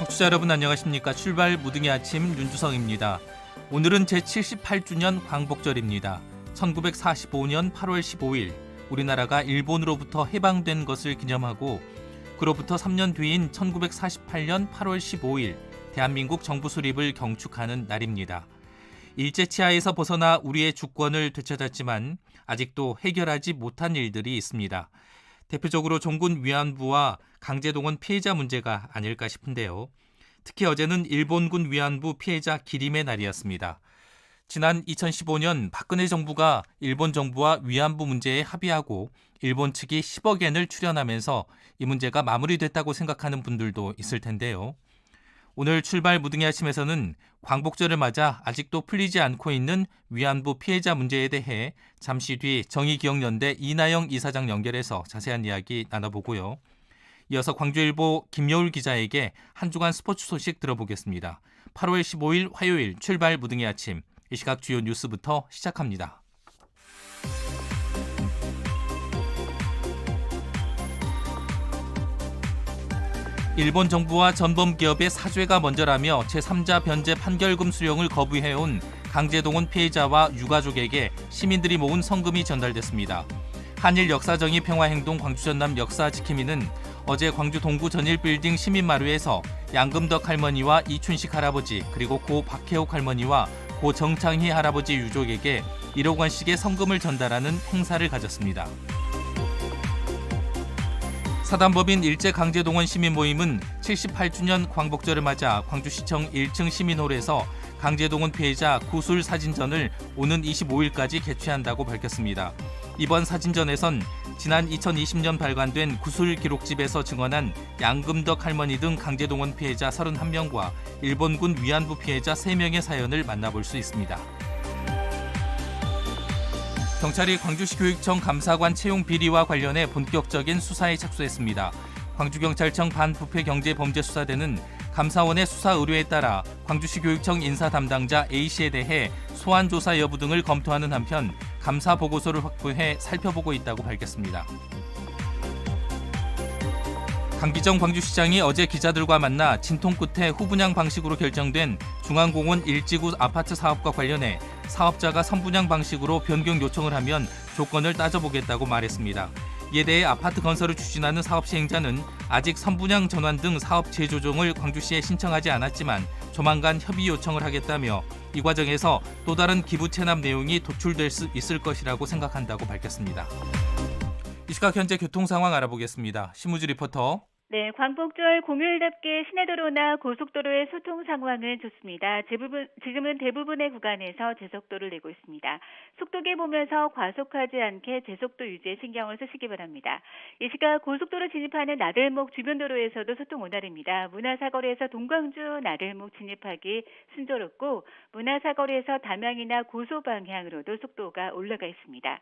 청취자 여러분 안녕하십니까? 출발 무등의 아침 윤주성입니다. 오늘은 제78주년 광복절입니다. 1945년 8월 15일 우리나라가 일본으로부터 해방된 것을 기념하고 그로부터 3년 뒤인 1948년 8월 15일 대한민국 정부 수립을 경축하는 날입니다. 일제 치하에서 벗어나 우리의 주권을 되찾았지만 아직도 해결하지 못한 일들이 있습니다. 대표적으로 종군 위안부와 강제동원 피해자 문제가 아닐까 싶은데요. 특히 어제는 일본군 위안부 피해자 기림의 날이었습니다. 지난 2015년 박근혜 정부가 일본 정부와 위안부 문제에 합의하고 일본 측이 10억 엔을 출연하면서 이 문제가 마무리됐다고 생각하는 분들도 있을 텐데요. 오늘 출발 무등의 아침에서는 광복절을 맞아 아직도 풀리지 않고 있는 위안부 피해자 문제에 대해 잠시 뒤 정의기억연대 이나영 이사장 연결해서 자세한 이야기 나눠보고요. 이어서 광주일보 김여울 기자에게 한 주간 스포츠 소식 들어보겠습니다. 8월 15일 화요일 출발 무등의 아침 이 시각 주요 뉴스부터 시작합니다. 일본 정부와 전범 기업의 사죄가 먼저라며 제3자 변제 판결금 수령을 거부해온 강제동원 피해자와 유가족에게 시민들이 모은 성금이 전달됐습니다. 한일 역사정의 평화행동 광주전남 역사지킴이는 어제 광주 동구 전일빌딩 시민마루에서 양금덕 할머니와 이춘식 할아버지 그리고 고 박혜옥 할머니와 고 정창희 할아버지 유족에게 1억 원씩의 성금을 전달하는 행사를 가졌습니다. 사단법인 일제강제동원 시민 모임은 78주년 광복절을 맞아 광주시청 1층 시민홀에서 강제동원 피해자 구술 사진전을 오는 25일까지 개최한다고 밝혔습니다. 이번 사진전에선 지난 2020년 발간된 구술 기록집에서 증언한 양금덕 할머니 등 강제동원 피해자 31명과 일본군 위안부 피해자 3명의 사연을 만나볼 수 있습니다. 경찰이 광주시 교육청 감사관 채용 비리와 관련해 본격적인 수사에 착수했습니다. 광주경찰청 반부패경제범죄수사대는 감사원의 수사 의뢰에 따라 광주시 교육청 인사 담당자 A씨에 대해 소환 조사 여부 등을 검토하는 한편 감사 보고서를 확보해 살펴보고 있다고 밝혔습니다. 강기정 광주시장이 어제 기자들과 만나 진통 끝에 후분양 방식으로 결정된 중앙공원 일지구 아파트 사업과 관련해 사업자가 선분양 방식으로 변경 요청을 하면 조건을 따져보겠다고 말했습니다. 이에 대해 아파트 건설을 추진하는 사업 시행자는 아직 선분양 전환 등 사업 재조정을 광주시에 신청하지 않았지만 조만간 협의 요청을 하겠다며 이 과정에서 또 다른 기부 체납 내용이 도출될 수 있을 것이라고 생각한다고 밝혔습니다. 이 시각 현재 교통 상황 알아보겠습니다. 신무지 리포터. 네, 광복절 공휴일답게 시내도로나 고속도로의 소통 상황은 좋습니다. 대부분, 지금은 대부분의 구간에서 제속도를 내고 있습니다. 속도계 보면서 과속하지 않게 제속도 유지에 신경을 쓰시기 바랍니다. 이 시각 고속도로 진입하는 나들목 주변 도로에서도 소통 원활입니다. 문화사거리에서 동광주 나들목 진입하기 순조롭고 문화사거리에서 담양이나 고소 방향으로도 속도가 올라가 있습니다.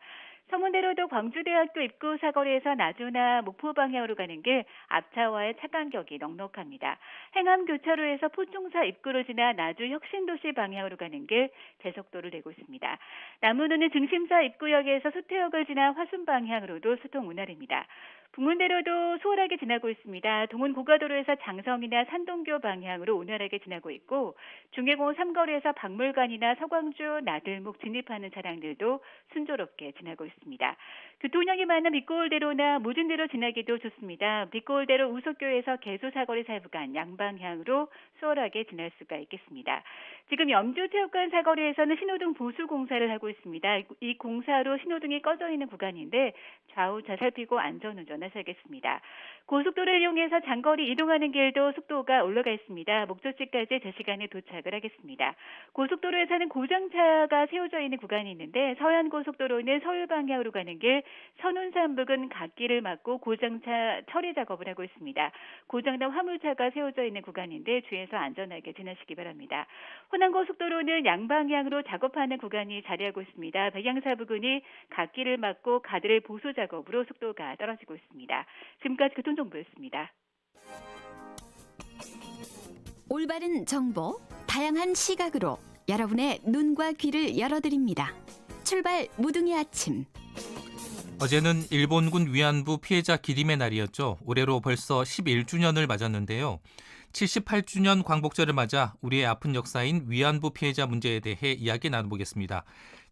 서문대로도 광주대학교 입구 사거리에서 나주나 목포 방향으로 가는 길 앞차와의 차 간격이 넉넉합니다. 행암 교차로에서 포충사 입구로 지나 나주 혁신도시 방향으로 가는 길 제속도를 내고 있습니다. 남문호는 증심사 입구역에서 수태역을 지나 화순 방향으로도 소통 운활입니다. 북문대로도 수월하게 지나고 있습니다. 동은 고가도로에서 장성이나 산동교 방향으로 운활하게 지나고 있고 중해공 삼거리에서 박물관이나 서광주 나들목 진입하는 차량들도 순조롭게 지나고 있습니다. 교통량이 많은 빛고울대로나 무진대로 지나기도 좋습니다. 빛고울대로 우석교에서 개소사거리 사이부간 양방향으로 수월하게 지날 수가 있겠습니다. 지금 염주체육관 사거리에서는 신호등 보수 공사를 하고 있습니다. 이 공사로 신호등이 꺼져 있는 구간인데 좌우 잘 살피고 안전운전 하셔야겠습니다. 고속도로를 이용해서 장거리 이동하는 길도 속도가 올라가 있습니다. 목적지까지 제 시간에 도착을 하겠습니다. 고속도로에서는 고장차가 세워져 있는 구간이 있는데 서해안 고속도로는 서울 방향으로 가는 길 선운산 부근 갓길을 막고 고장차 처리 작업을 하고 있습니다. 고장난 화물차가 세워져 있는 구간인데 주의해서 안전하게 지나시기 바랍니다. 호남고속도로는 양방향으로 작업하는 구간이 자리하고 있습니다. 백양사 부근이 갓길을 막고 가드를 보수 작업으로 속도가 떨어지고 있습니다. 지금까지 교통정보였습니다. 올바른 정보, 다양한 시각으로 여러분의 눈과 귀를 열어드립니다. 출발 무등의 아침. 어제는 일본군 위안부 피해자 기림의 날이었죠. 올해로 벌써 11주년을 맞았는데요. 78주년 광복절을 맞아 우리의 아픈 역사인 위안부 피해자 문제에 대해 이야기 나눠보겠습니다.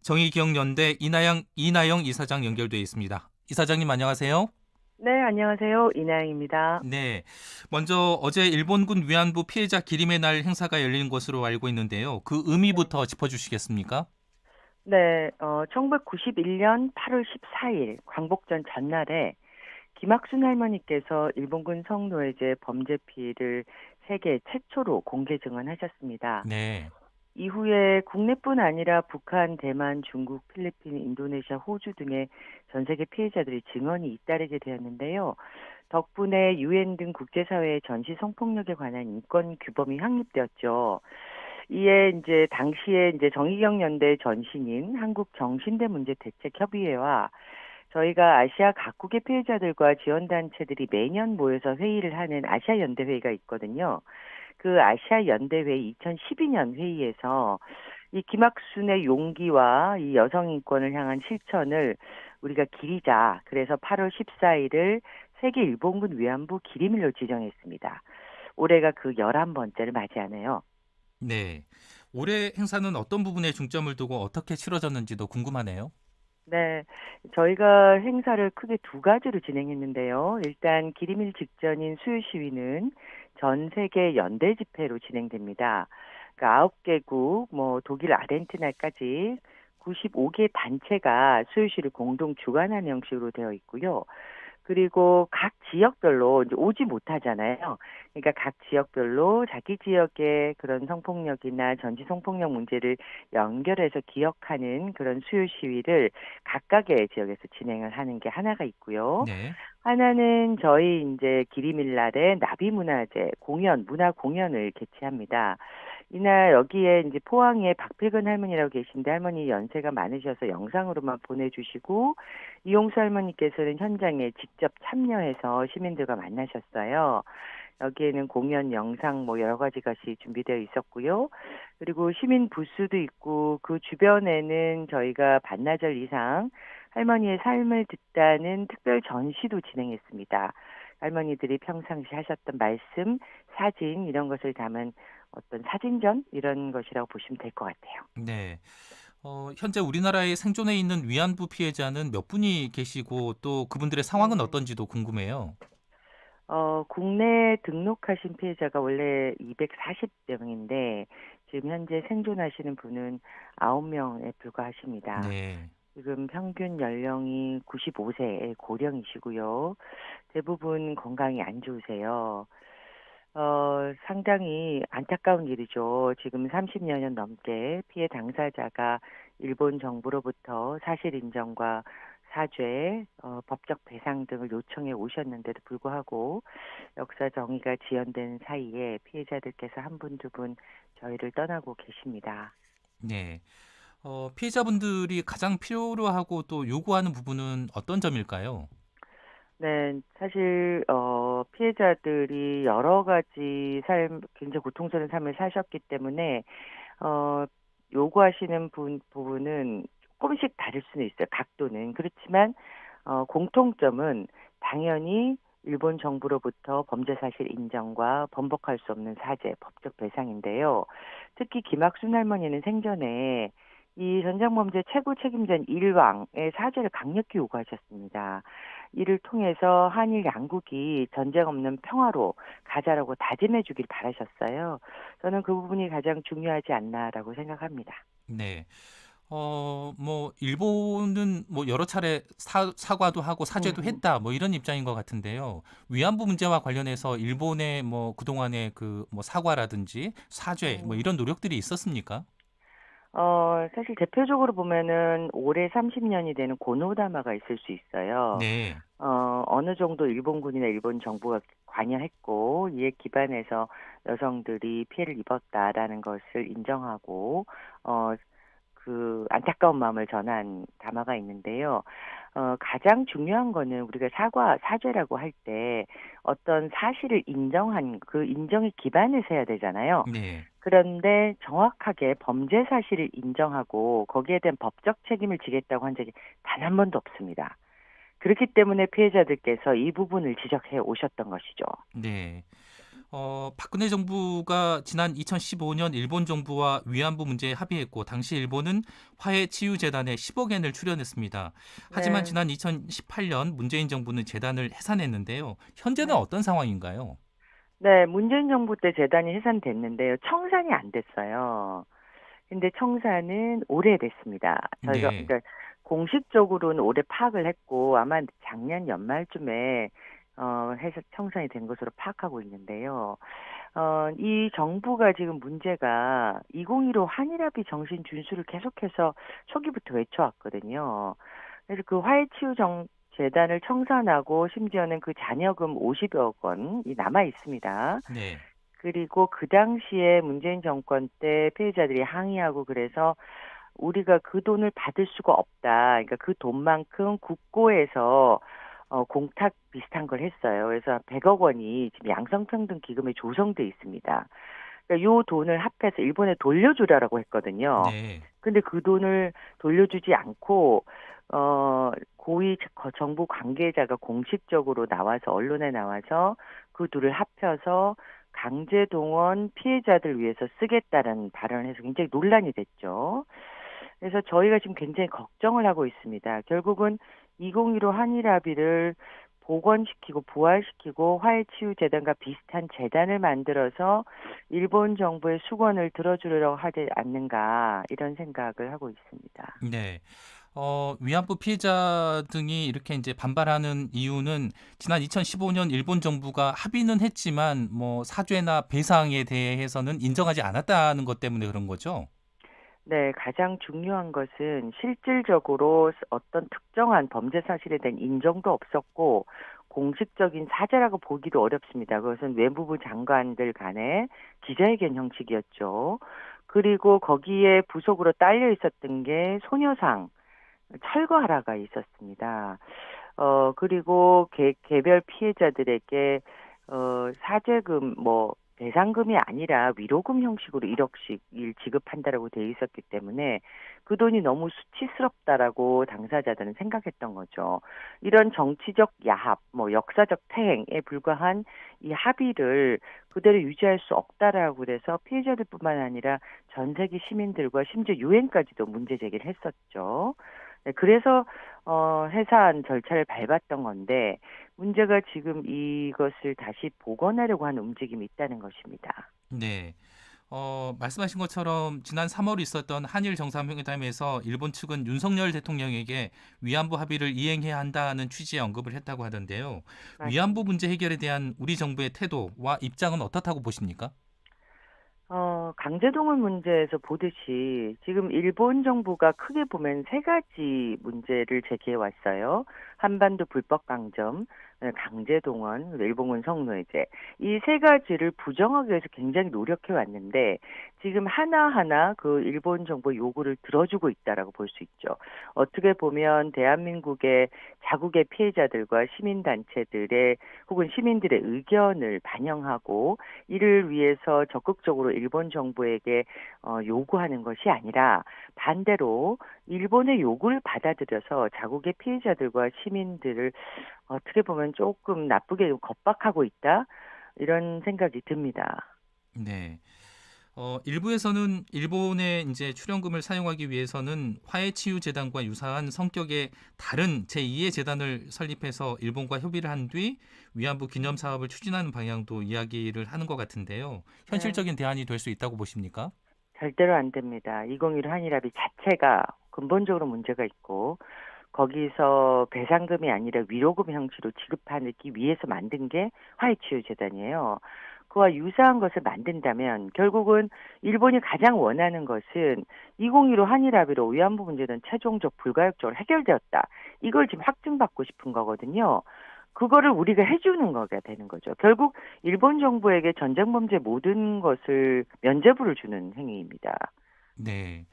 정의기억연대 이나영, 이나영 이사장 연결돼 있습니다. 이사장님 안녕하세요. 네, 안녕하세요. 이나영입니다. 네. 먼저 어제 일본군 위안부 피해자 기림의 날 행사가 열린 것으로 알고 있는데요. 그 의미부터 짚어 주시겠습니까? 네, 어, 1991년 8월 14일 광복전 전날에 김학순 할머니께서 일본군 성노예제 범죄 피해를 세계 최초로 공개 증언하셨습니다. 네. 이후에 국내뿐 아니라 북한, 대만, 중국, 필리핀, 인도네시아, 호주 등의 전 세계 피해자들이 증언이 잇따르게 되었는데요. 덕분에 유엔 등 국제사회의 전시 성폭력에 관한 인권 규범이 확립되었죠. 이에 이제 당시에 이제 정의경 연대 전신인 한국 정신대 문제 대책 협의회와 저희가 아시아 각국의 피해자들과 지원단체들이 매년 모여서 회의를 하는 아시아 연대 회의가 있거든요. 그 아시아 연대 회의 2012년 회의에서 이 김학순의 용기와 이 여성 인권을 향한 실천을 우리가 기리자. 그래서 8월 14일을 세계 일본군 위안부 기림일로 지정했습니다. 올해가 그 11번째를 맞이하네요. 네. 올해 행사는 어떤 부분에 중점을 두고 어떻게 치러졌는지도 궁금하네요. 네, 저희가 행사를 크게 두 가지로 진행했는데요. 일단 기림일 직전인 수요 시위는 전 세계 연대 집회로 진행됩니다. 그러니까 9개국, 뭐 독일, 아르헨티나까지 95개 단체가 수요 시를 공동 주관하는 형식으로 되어 있고요. 그리고 각 지역별로 이제 오지 못하잖아요. 그러니까 각 지역별로 자기 지역의 그런 성폭력이나 전지 성폭력 문제를 연결해서 기억하는 그런 수요 시위를 각각의 지역에서 진행을 하는 게 하나가 있고요. 네. 하나는 저희 이제 기리밀날에 나비문화제 공연, 문화 공연을 개최합니다. 이날 여기에 이제 포항에 박필근 할머니라고 계신데 할머니 연세가 많으셔서 영상으로만 보내주시고 이용수 할머니께서는 현장에 직접 참여해서 시민들과 만나셨어요. 여기에는 공연 영상 뭐 여러 가지 것이 준비되어 있었고요. 그리고 시민 부스도 있고 그 주변에는 저희가 반나절 이상 할머니의 삶을 듣다는 특별 전시도 진행했습니다. 할머니들이 평상시 하셨던 말씀, 사진 이런 것을 담은 어떤 사진전 이런 것이라고 보시면 될 것 같아요. 네. 어, 현재 우리나라에 생존해 있는 위안부 피해자는 몇 분이 계시고 또 그분들의 상황은 네. 어떤지도 궁금해요. 어, 국내 등록하신 피해자가 원래 240명인데 지금 현재 생존하시는 분은 9명에 불과하십니다. 네. 지금 평균 연령이 95세의 고령이시고요. 대부분 건강이 안 좋으세요. 어, 상당히 안타까운 일이죠. 지금 30여 년 넘게 피해 당사자가 일본 정부로부터 사실 인정과 사죄, 어, 법적 배상 등을 요청해 오셨는데도 불구하고 역사 정의가 지연된 사이에 피해자들께서 한 분, 두분 저희를 떠나고 계십니다. 네. 어, 피해자분들이 가장 필요로 하고 또 요구하는 부분은 어떤 점일까요? 네, 사실 어 피해자들이 여러 가지 삶 굉장히 고통스러운 삶을 사셨기 때문에 어 요구하시는 분 부분은 조금씩 다를 수는 있어요. 각도는 그렇지만 어 공통점은 당연히 일본 정부로부터 범죄 사실 인정과 번복할 수 없는 사죄, 법적 배상인데요. 특히 김학순 할머니는 생전에 이 전장범죄 최고 책임자인 일왕의 사죄를 강력히 요구하셨습니다. 이를 통해서 한일 양국이 전쟁 없는 평화로 가자라고 다짐해 주길 바라셨어요. 저는 그 부분이 가장 중요하지 않나라고 생각합니다. 네. 어, 뭐 일본은 뭐 여러 차례 사, 사과도 하고 사죄도 음, 음. 했다. 뭐 이런 입장인 것 같은데요. 위안부 문제와 관련해서 일본의 뭐 그동안의 그 뭐 사과라든지 사죄 뭐 음. 이런 노력들이 있었습니까? 어, 사실 대표적으로 보면은 올해 30년이 되는 고노다마가 있을 수 있어요. 네. 어, 어느 정도 일본군이나 일본 정부가 관여했고 이에 기반해서 여성들이 피해를 입었다라는 것을 인정하고 어, 그 안타까운 마음을 전한 담화가 있는데요. 어, 가장 중요한 거는 우리가 사과, 사죄라고 할 때 어떤 사실을 인정한 그 인정의 기반에서 해야 되잖아요. 네. 그런데 정확하게 범죄 사실을 인정하고 거기에 대한 법적 책임을 지겠다고 한 적이 단 한 번도 없습니다. 그렇기 때문에 피해자들께서 이 부분을 지적해 오셨던 것이죠. 네. 어, 박근혜 정부가 지난 2015년 일본 정부와 위안부 문제에 합의했고 당시 일본은 화해 치유 재단에 10억 엔을 출연했습니다. 하지만 네. 지난 2018년 문재인 정부는 재단을 해산했는데요. 현재는 네. 어떤 상황인가요? 네, 문재인 정부 때 재단이 해산됐는데요. 청산이 안 됐어요. 근데 청산은 오래됐습니다. 저희가 네. 그러니까 공식적으로는 올해 파악을 했고 아마 작년 연말쯤에 어 해서 청산이 된 것으로 파악하고 있는데요. 어, 이 정부가 지금 문제가 2015 한일합의 정신 준수를 계속해서 초기부터 외쳐왔거든요. 그래서 그 화해치유 정, 재단을 청산하고 심지어는 그 잔여금 50억 원이 남아 있습니다. 네. 그리고 그 당시에 문재인 정권 때 피해자들이 항의하고 그래서 우리가 그 돈을 받을 수가 없다. 그러니까 그 돈만큼 국고에서 어, 공탁 비슷한 걸 했어요. 그래서 100억 원이 지금 양성평등 기금에 조성돼 있습니다. 그러니까 요 돈을 합해서 일본에 돌려주라라고 했거든요. 네. 근데 그 돈을 돌려주지 않고 어 고위 거- 정부 관계자가 공식적으로 나와서 언론에 나와서 그 둘을 합쳐서 강제 동원 피해자들 위해서 쓰겠다는 발언을 해서 굉장히 논란이 됐죠. 그래서 저희가 지금 굉장히 걱정을 하고 있습니다. 결국은 2015 한일 합의를 복원시키고 부활시키고 화해치유재단과 비슷한 재단을 만들어서 일본 정부의 수건을 들어주려고 하지 않는가 이런 생각을 하고 있습니다. 네. 어, 위안부 피해자 등이 이렇게 이제 반발하는 이유는 지난 2015년 일본 정부가 합의는 했지만 뭐 사죄나 배상에 대해서는 인정하지 않았다는 것 때문에 그런 거죠. 네, 가장 중요한 것은 실질적으로 어떤 특정한 범죄 사실에 대한 인정도 없었고 공식적인 사죄라고 보기도 어렵습니다. 그것은 외무부 장관들 간의 기자회견 형식이었죠. 그리고 거기에 부속으로 딸려 있었던 게 소녀상 철거하라가 있었습니다. 어 그리고 개, 개별 피해자들에게 어 사죄금 뭐 배상금이 아니라 위로금 형식으로 1억씩 일 지급한다라고 돼 있었기 때문에 그 돈이 너무 수치스럽다라고 당사자들은 생각했던 거죠. 이런 정치적 야합, 뭐 역사적 퇴행에 불과한 이 합의를 그대로 유지할 수 없다라고 그래서 피해자들뿐만 아니라 전 세계 시민들과 심지어 유엔까지도 문제 제기를 했었죠. 네, 그래서 어 해산 절차를 밟았던 건데 문제가 지금 이것을 다시 복원하려고 하는 움직임이 있다는 것입니다. 네. 어, 말씀하신 것처럼 지난 3월 있었던 한일 정상회담에서 일본 측은 윤석열 대통령에게 위안부 합의를 이행해야 한다는 취지의 언급을 했다고 하던데요. 위안부 문제 해결에 대한 우리 정부의 태도와 입장은 어떻다고 보십니까? 어, 강제동원 문제에서 보듯이 지금 일본 정부가 크게 보면 세 가지 문제를 제기해 왔어요. 한반도 불법 강점, 네, 강제 동원, 일본군 성노예제. 이 세 가지를 부정하기 위해서 굉장히 노력해 왔는데 지금 하나하나 그 일본 정부 요구를 들어주고 있다라고 볼 수 있죠. 어떻게 보면 대한민국의 자국의 피해자들과 시민 단체들의 혹은 시민들의 의견을 반영하고 이를 위해서 적극적으로 일본 정부에게 어, 요구하는 것이 아니라 반대로 일본의 요구를 받아들여서 자국의 피해자들과 시민 들을 어떻게 보면 조금 나쁘게 겁박하고 있다 이런 생각이 듭니다. 네. 어, 일부에서는 일본의 이제 출연금을 사용하기 위해서는 화해치유 재단과 유사한 성격의 다른 제2의 재단을 설립해서 일본과 협의를 한 뒤 위안부 기념 사업을 추진하는 방향도 이야기를 하는 것 같은데요. 현실적인 대안이 될 수 있다고 보십니까? 절대로 안 됩니다. 2015 한일합의 자체가 근본적으로 문제가 있고 거기서 배상금이 아니라 위로금 형식으로 지급하기 위해서 만든 게 화해치유재단이에요. 그와 유사한 것을 만든다면 결국은 일본이 가장 원하는 것은 2015 한일합의로 위안부 문제는 최종적 불가역적으로 해결되었다. 이걸 지금 확증받고 싶은 거거든요. 그거를 우리가 해주는 거가 되는 거죠. 결국 일본 정부에게 전쟁 범죄 모든 것을 면죄부를 주는 행위입니다. 네.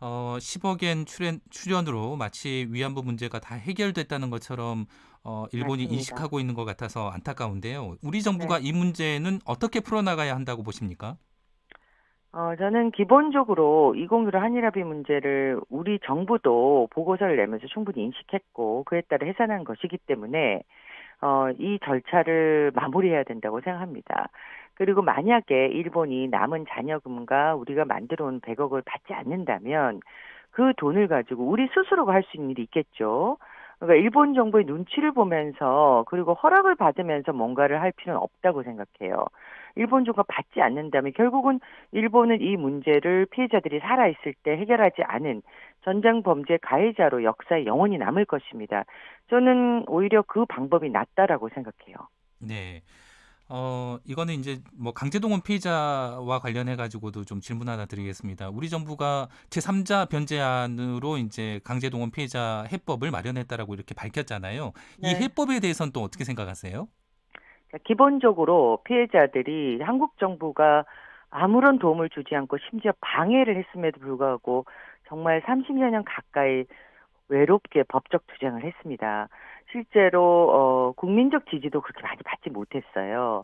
어, 10억엔 출연, 출연으로 마치 위안부 문제가 다 해결됐다는 것처럼 어, 일본이 맞습니다. 인식하고 있는 것 같아서 안타까운데요. 우리 정부가 이 문제는 어떻게 풀어나가야 한다고 보십니까? 어, 저는 기본적으로 2015 한일합의 문제를 우리 정부도 보고서를 내면서 충분히 인식했고 그에 따라 해산한 것이기 때문에 어, 이 절차를 마무리해야 된다고 생각합니다. 그리고 만약에 일본이 남은 잔여금과 우리가 만들어 온 100억을 받지 않는다면 그 돈을 가지고 우리 스스로가 할 수 있는 일이 있겠죠. 그러니까 일본 정부의 눈치를 보면서 그리고 허락을 받으면서 뭔가를 할 필요는 없다고 생각해요. 일본 정부가 받지 않는다면 결국은 일본은 이 문제를 피해자들이 살아있을 때 해결하지 않은 전장 범죄 가해자로 역사에 영원히 남을 것입니다. 저는 오히려 그 방법이 낫다라고 생각해요. 네. 어, 이거는 이제 뭐 강제동원 피해자와 관련해 가지고도 좀 질문 하나 드리겠습니다. 우리 정부가 제3자 변제안으로 이제 강제동원 피해자 해법을 마련했다라고 이렇게 밝혔잖아요. 이 네. 해법에 대해서는 또 어떻게 생각하세요? 자, 기본적으로 피해자들이 한국 정부가 아무런 도움을 주지 않고 심지어 방해를 했음에도 불구하고 정말 30여 년 가까이 외롭게 법적 투쟁을 했습니다. 실제로 어, 국민적 지지도 그렇게 많이 받지 못했어요.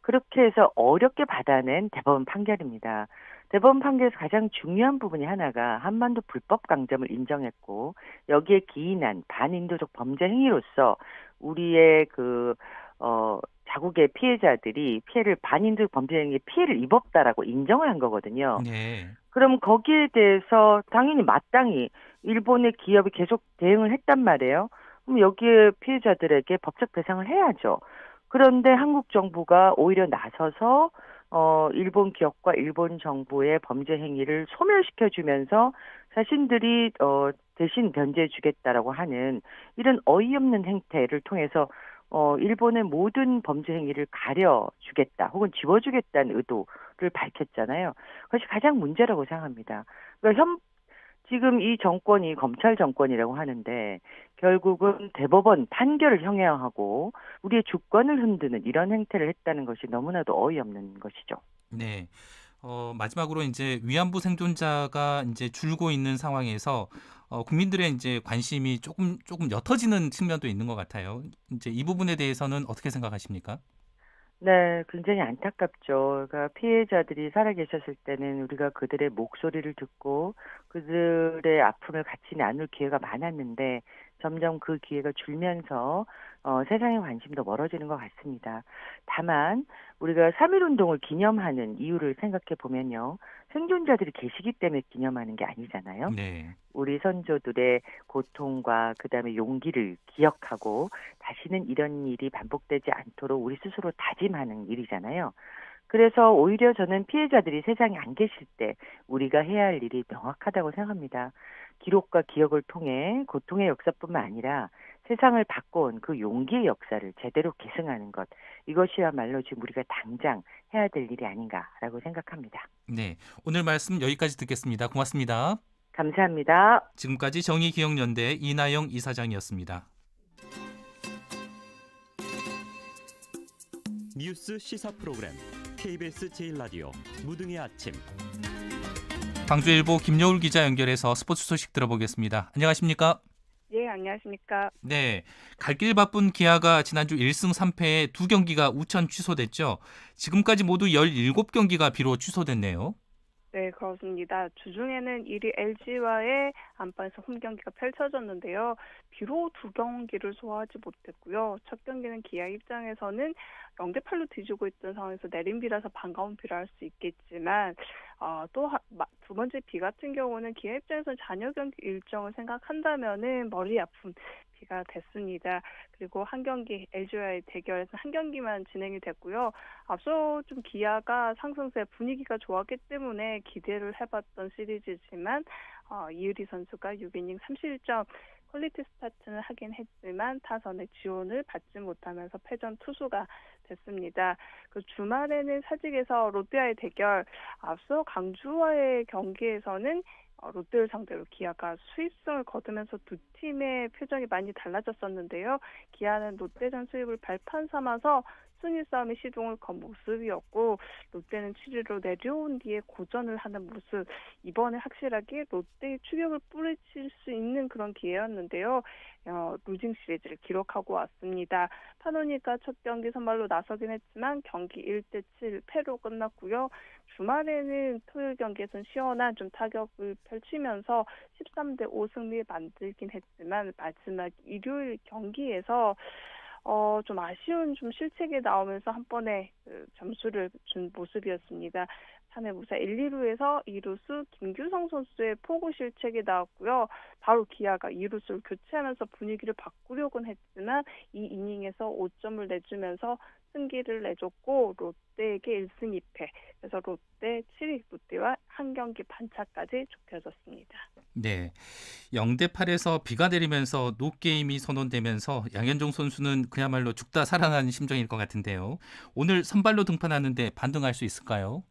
그렇게 해서 어렵게 받아낸 대법원 판결입니다. 대법원 판결에서 가장 중요한 부분이 하나가 한반도 불법 강점을 인정했고 여기에 기인한 반인도적 범죄 행위로서 우리의 그 어, 자국의 피해자들이 피해를 반인도 범죄 행위에 피해를 입었다라고 인정을 한 거거든요. 네. 그럼 거기에 대해서 당연히 마땅히 일본의 기업이 계속 대응을 했단 말이에요. 그럼 여기에 피해자들에게 법적 배상을 해야죠. 그런데 한국 정부가 오히려 나서서 어 일본 기업과 일본 정부의 범죄 행위를 소멸시켜 주면서 자신들이 어 대신 변제해 주겠다라고 하는 이런 어이없는 행태를 통해서 어 일본의 모든 범죄 행위를 가려 주겠다 혹은 지워 주겠다는 의도를 밝혔잖아요. 그것이 가장 문제라고 생각합니다. 그러니까 현 지금 이 정권이 검찰 정권이라고 하는데 결국은 대법원 판결을 형해하고 우리의 주권을 흔드는 이런 행태를 했다는 것이 너무나도 어이없는 것이죠. 네. 어, 마지막으로 이제 위안부 생존자가 이제 줄고 있는 상황에서 어, 국민들의 이제 관심이 조금 조금 옅어지는 측면도 있는 것 같아요. 이제 이 부분에 대해서는 어떻게 생각하십니까? 네, 굉장히 안타깝죠. 그러니까 피해자들이 살아계셨을 때는 우리가 그들의 목소리를 듣고 그들의 아픔을 같이 나눌 기회가 많았는데 점점 그 기회가 줄면서 어, 세상의 관심도 멀어지는 것 같습니다. 다만 우리가 3.1 운동을 기념하는 이유를 생각해 보면요. 생존자들이 계시기 때문에 기념하는 게 아니잖아요. 네. 우리 선조들의 고통과 그다음에 용기를 기억하고 다시는 이런 일이 반복되지 않도록 우리 스스로 다짐하는 일이잖아요. 그래서 오히려 저는 피해자들이 세상에 안 계실 때 우리가 해야 할 일이 명확하다고 생각합니다. 기록과 기억을 통해 고통의 역사뿐만 아니라 세상을 바꿔온 그 용기의 역사를 제대로 계승하는 것 이것이야말로 지금 우리가 당장 해야 될 일이 아닌가라고 생각합니다. 네. 오늘 말씀 여기까지 듣겠습니다. 고맙습니다. 감사합니다. 지금까지 정의기억연대 이나영 이사장이었습니다. 뉴스 시사 프로그램 KBS 제1라디오 무등의 아침 광주일보 김여울 기자 연결해서 스포츠 소식 들어보겠습니다. 안녕하십니까? 예, 안녕하십니까. 네. 갈 길 바쁜 기아가 지난주 1승 3패에 두 경기가 우천 취소됐죠. 지금까지 모두 17경기가 비로 취소됐네요. 네, 그렇습니다. 주중에는 1위 LG와의 안방에서 홈 경기가 펼쳐졌는데요. 비록 두 경기를 소화하지 못했고요. 첫 경기는 기아 입장에서는 0대 8로 뒤지고 있던 상황에서 내린 비라서 반가운 비라 할 수 있겠지만 어, 또두 번째 비 같은 경우는 기아 입장에서는 잔여 경기 일정을 생각한다면은 머리 아픈 비가 됐습니다. 그리고 한 경기 LG와의 대결에서 한 경기만 진행이 됐고요. 앞서 좀 기아가 상승세 분위기가 좋았기 때문에 기대를 해봤던 시리즈지만 어, 이유리 선수가 6이닝 31점 퀄리티 스타트는 하긴 했지만 타선의 지원을 받지 못하면서 패전 투수가 됐습니다. 그 주말에는 사직에서 롯데와의 대결 앞서 강주와의 경기에서는 어, 롯데를 상대로 기아가 수입승을 거두면서 두 팀의 표정이 많이 달라졌었는데요. 기아는 롯데전 수입을 발판 삼아서 순위 싸움의 시동을 건 모습이었고 롯데는 7위로 내려온 뒤에 고전을 하는 모습 이번에 확실하게 롯데의 추격을 뿌리칠 수 있는 그런 기회였는데요. 어, 루징 시리즈를 기록하고 왔습니다. 파노니가 첫 경기 선발로 나서긴 했지만 경기 1대 7 패로 끝났고요. 주말에는 토요일 경기에선 시원한 좀 타격을 펼치면서 13대 5 승리 만들긴 했지만 마지막 일요일 경기에서 어, 좀 아쉬운 좀 실책이 나오면서 한 번에 그 점수를 준 모습이었습니다. 3회 무사 1, 2루에서 2루수 김규성 선수의 포구 실책이 나왔고요. 바로 기아가 2루수를 교체하면서 분위기를 바꾸려고는 했지만 이 이닝에서 5점을 내주면서 승기를 내줬고 롯데에게 1승 2패. 그래서 롯데 7위 롯데와 한 경기 반차까지 좁혀졌습니다. 네. 0대 8에서 비가 내리면서 노게임이 선언되면서 양현종 선수는 그야말로 죽다 살아난 심정일 것 같은데요. 오늘 선발로 등판하는데 반등할 수 있을까요?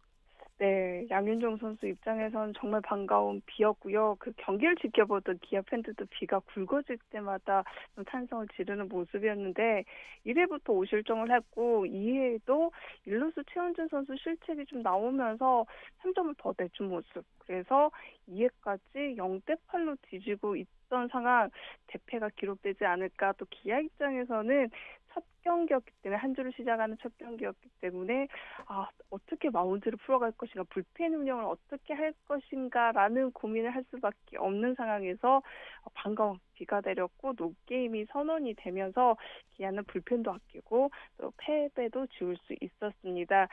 네, 양윤종 선수 입장에선 정말 반가운 비였고요. 그 경기를 지켜보던 기아 팬들도 비가 굵어질 때마다 좀 찬성을 지르는 모습이었는데 1회부터 5실점을 했고 2회에도 일루수 최원준 선수 실책이 좀 나오면서 3점을 더 내준 모습. 그래서 2회까지 0대 8로 뒤지고 있던 상황 대패가 기록되지 않을까 또 기아 입장에서는 첫 경기였기 때문에 한 주를 시작하는 첫 경기였기 때문에 아 어떻게 마운드를 풀어갈 것인가 불펜 운영을 어떻게 할 것인가라는 고민을 할 수밖에 없는 상황에서 반가운 비가 내렸고 노게임이 선언이 되면서 기아는 불펜도 아끼고 또 패배도 지울 수 있었습니다.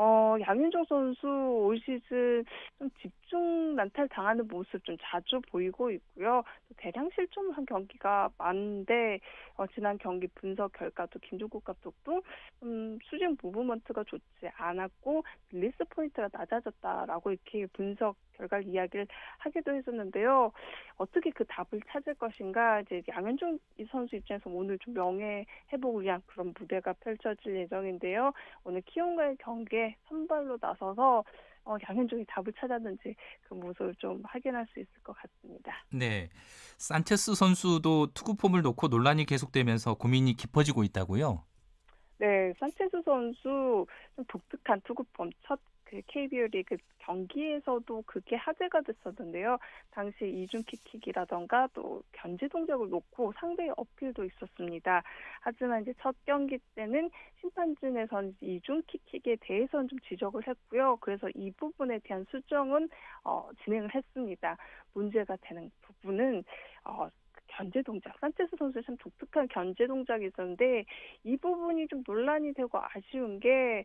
어, 양윤종 선수 올 시즌 좀 집중 난탈 당하는 모습 좀 자주 보이고 있고요. 또 대량 실점을 한 경기가 많은데 어, 지난 경기 분석 결과도 김종국 감독도 음, 수직 무브먼트가 좋지 않았고 릴리스 포인트가 낮아졌다라고 이렇게 분석 결과 이야기를 하기도 했었는데요. 어떻게 그 답을 찾을 것인가 이제 양현종 선수 입장에서 오늘 좀 명예 회복을 위한 그런 무대가 펼쳐질 예정인데요. 오늘 키움과의 경기에 선발로 나서서 어, 양현종이 답을 찾았는지 그 모습을 좀 확인할 수 있을 것 같습니다. 네. 산체스 선수도 투구 폼을 놓고 논란이 계속되면서 고민이 깊어지고 있다고요? 네, 산체스 선수 좀 독특한 투구폼 첫 그 KBO 리그 경기에서도 그게 화제가 됐었는데요. 당시 이중 킥킥이라던가 또 견제 동작을 놓고 상대의 어필도 있었습니다. 하지만 이제 첫 경기 때는 심판진에서는 이중 킥킥에 대해서는 좀 지적을 했고요. 그래서 이 부분에 대한 수정은 어, 진행을 했습니다. 문제가 되는 부분은 어, 견제 동작, 산체스 선수의 참 독특한 견제 동작이 있었는데 이 부분이 좀 논란이 되고 아쉬운 게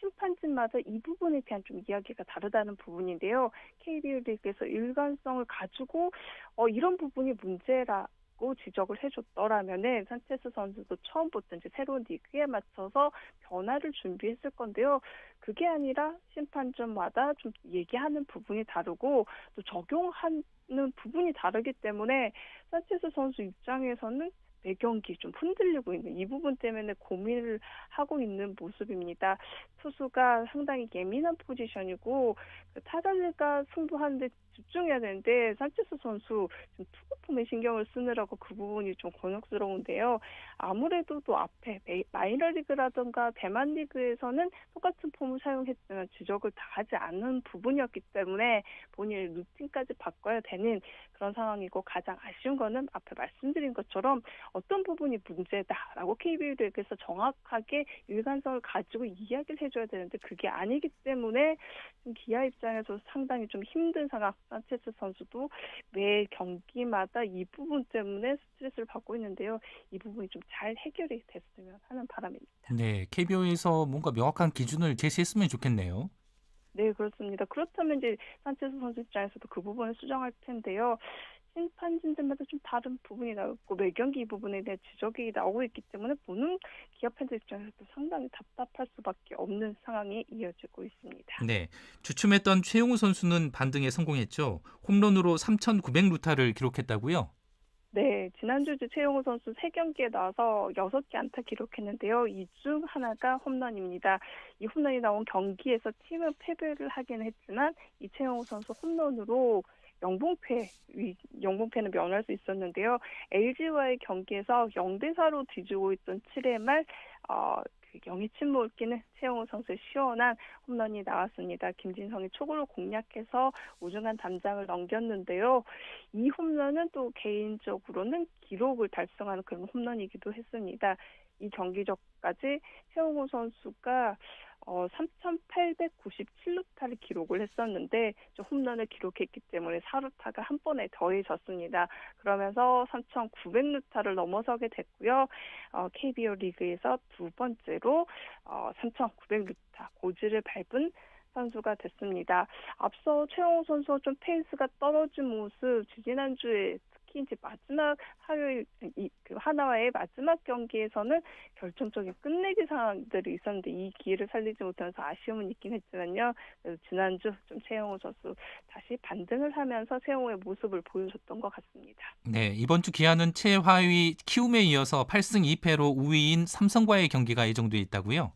심판진마다 이 부분에 대한 좀 이야기가 다르다는 부분인데요. KBO 리그에서 일관성을 가지고 어, 이런 부분이 문제라 고 지적을 해줬더라면은 산체스 선수도 처음부터 이제 새로운 리그에 맞춰서 변화를 준비했을 건데요. 그게 아니라 심판점마다 좀 얘기하는 부분이 다르고 또 적용하는 부분이 다르기 때문에 산체스 선수 입장에서는 매 경기 좀 흔들리고 있는 이 부분 때문에 고민을 하고 있는 모습입니다. 투수가 상당히 예민한 포지션이고 그 타자들과 승부하는데 집중해야 되는데 산체스 선수 좀 투구폼에 신경을 쓰느라고 그 부분이 좀 곤욕스러운데요. 아무래도 또 앞에 마이너리그라든가 대만 리그에서는 똑같은 폼을 사용했지만 지적을 다 하지 않는 부분이었기 때문에 본인의 루틴까지 바꿔야 되는 그런 상황이고 가장 아쉬운 거는 앞에 말씀드린 것처럼 어떤 부분이 문제다라고 KBO 리그에서 정확하게 일관성을 가지고 이야기를 해줘야 되는데 그게 아니기 때문에 기아 입장에서 상당히 좀 힘든 상황. 산체스 선수도 매 경기마다 이 부분 때문에 스트레스를 받고 있는데요. 이 부분이 좀 잘 해결이 됐으면 하는 바람입니다. 네. KBO에서 뭔가 명확한 기준을 제시했으면 좋겠네요. 네, 그렇습니다. 그렇다면 이제 산체스 선수 입장에서도 그 부분을 수정할 텐데요. 심판진들마다 좀 다른 부분이 나오고 매 경기 이 부분에 대한 지적이 나오고 있기 때문에 보는 기아 팬들 입장에서도 상당히 답답할 수밖에 없는 상황이 이어지고 있습니다. 네. 주춤했던 최용우 선수는 반등에 성공했죠. 홈런으로 3,900루타를 기록했다고요? 네, 지난주 최용호 선수 3경기에 나와서 6개 안타 기록했는데요. 이 중 하나가 홈런입니다. 이 홈런이 나온 경기에서 팀은 패배를 하긴 했지만 이 최용호 선수 홈런으로 영봉패, 영봉패는 면할 수 있었는데요. LG와의 경기에서 0대 4로 뒤지고 있던 7회 말 어, 그 영이 침몰 끼는 최영호 선수의 시원한 홈런이 나왔습니다. 김진성이 초구를 공략해서 우중한 담장을 넘겼는데요. 이 홈런은 또 개인적으로는 기록을 달성하는 그런 홈런이기도 했습니다. 이 경기적까지 최영호 선수가 어, 3,897루타를 기록을 했었는데 저 홈런을 기록했기 때문에 4루타가 한 번에 더해졌습니다. 그러면서 3,900루타를 넘어서게 됐고요. 어, KBO 리그에서 두 번째로 어, 3,900루타 고지를 밟은 선수가 됐습니다. 앞서 최영호 선수가 좀 페이스가 떨어진 모습 지지난주에 특히 이제 마지막 화요일 이그 하나와의 마지막 경기에서는 결정적인 끝내기 상황들이 있었는데 이 기회를 살리지 못하면서 아쉬움은 있긴 했지만요. 그래서 지난주 좀 최영호 선수 다시 반등을 하면서 최영호의 모습을 보여줬던 것 같습니다. 네, 이번 주 기아는 최하위 키움에 이어서 8승 2패로 우위인 삼성과의 경기가 예정돼 있다고요?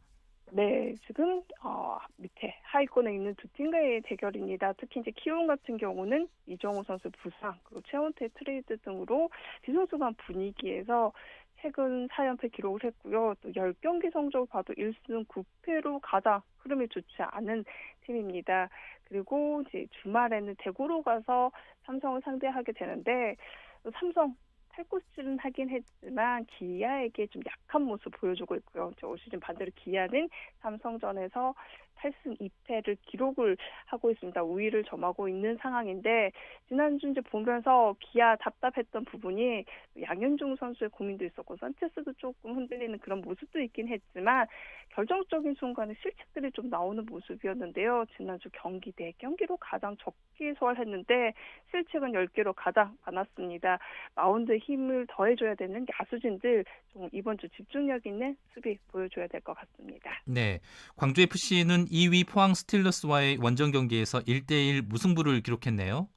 네, 지금 어, 밑에 하위권에 있는 두 팀과의 대결입니다. 특히 이제 키움 같은 경우는 이정우 선수 부상, 그리고 최원태 트레이드 등으로 뒤숭숭한 분위기에서 최근 4연패 기록을 했고요. 또 10경기 성적을 봐도 1승 9패로 가장 흐름이 좋지 않은 팀입니다. 그리고 이제 주말에는 대구로 가서 삼성을 상대하게 되는데 또 삼성 탈구질은 하긴 했지만 기아에게 좀 약한 모습 보여주고 있고요. 이제 올 시즌 반대로 기아는 삼성전에서 8승 2패를 기록을 하고 있습니다. 우위를 점하고 있는 상황인데 지난주 이제 보면서 기아 답답했던 부분이 양현종 선수의 고민도 있었고 산체스도 조금 흔들리는 그런 모습도 있긴 했지만 결정적인 순간에 실책들이 좀 나오는 모습이었는데요. 지난주 경기 4경기로 가장 적게 소화했는데 실책은 10개로 가장 많았습니다. 마운드에 힘을 더해줘야 되는 야수진들 좀 이번 주 집중력 있는 수비 보여줘야 될 것 같습니다. 네, 광주 FC는 2위 포항 스틸러스와의 원정 경기에서 1대1 무승부를 기록했네요.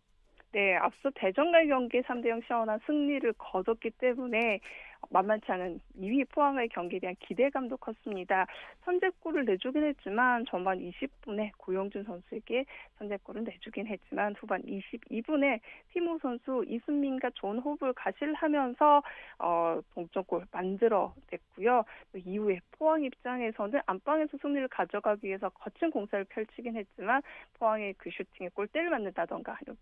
네, 앞서 대전갈 경기 3대0 시원한 승리를 거뒀기 때문에 만만치 않은 2위 포항의 경기에 대한 기대감도 컸습니다. 선제골을 내주긴 했지만 전반 20분에 고영준 선수에게 선제골을 내주긴 했지만 후반 22분에 티모 선수 이순민과 좋은 호흡을 가실하면서 어, 동점골 만들어냈고요. 또 이후에 포항 입장에서는 안방에서 승리를 가져가기 위해서 거친 공사를 펼치긴 했지만 포항의 그 슈팅에 골대를 아니면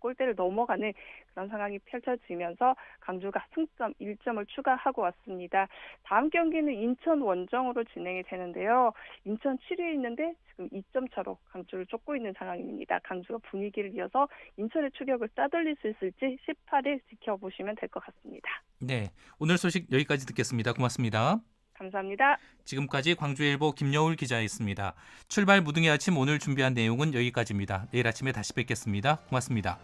골대를 넘어가는 그런 상황이 펼쳐지면서 강주가 승점 1점을 추가하고 왔 습니다. 다음 경기는 인천 원정으로 진행이 되는데요. 인천 7위에 있는데 지금 2점 차로 강주를 쫓고 있는 상황입니다. 강주가 분위기를 이어서 인천의 추격을 따돌릴 수 있을지 18일 지켜보시면 될 것 같습니다. 네, 오늘 소식 여기까지 듣겠습니다. 고맙습니다. 감사합니다. 지금까지 광주일보 김여울 기자였습니다. 출발 무등의 아침 오늘 준비한 내용은 여기까지입니다. 내일 아침에 다시 뵙겠습니다. 고맙습니다.